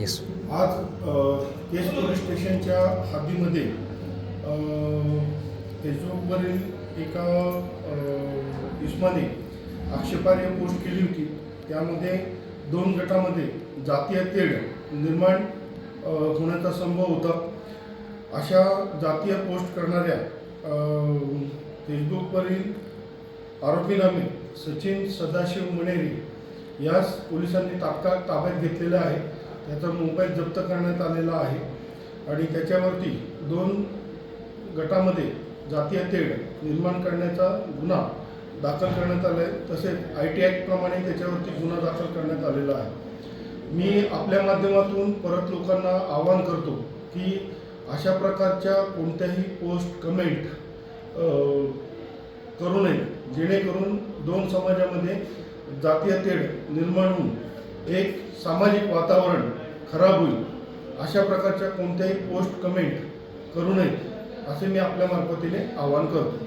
Yes आज केस police स्टेशनच्या हद्दीमध्ये फेसबुकवरील एका इस्माने आक्षेपार्ह पोस्ट केली होती. त्यामध्ये दोन गटामध्ये जातीय तेढ निर्माण होण्याचा संभव होता. अशा जातीय पोस्ट करणाऱ्या फेसबुकवरील आरोपीनामे सचिन सदाशिव मणेरी यास पोलिसांनी तात्काळ ताब्यात घेतलेलं आहे. त्याचा मोबाईल जप्त करण्यात आलेला आहे. आणि त्याच्यावरती दोन गटामध्ये जातीय तेढ निर्माण करण्याचा गुन्हा दाखल करण्यात आला आहे. तसेच आय टी ॲक्टप्रमाणे त्याच्यावरती गुन्हा दाखल करण्यात आलेला आहे. मी आपल्या माध्यमातून परत लोकांना आवाहन करतो की अशा प्रकारच्या कोणत्याही पोस्ट कमेंट करू नये. जेणेकरून दोन समाजामध्ये जातीय तेढ निर्माण होऊन एक सामाजिक वातावरण खराब होईल अशा प्रकारच्या कोणत्याही पोस्ट कमेंट करू नये असे मी आपल्या मार्फतीने आवाहन करतो.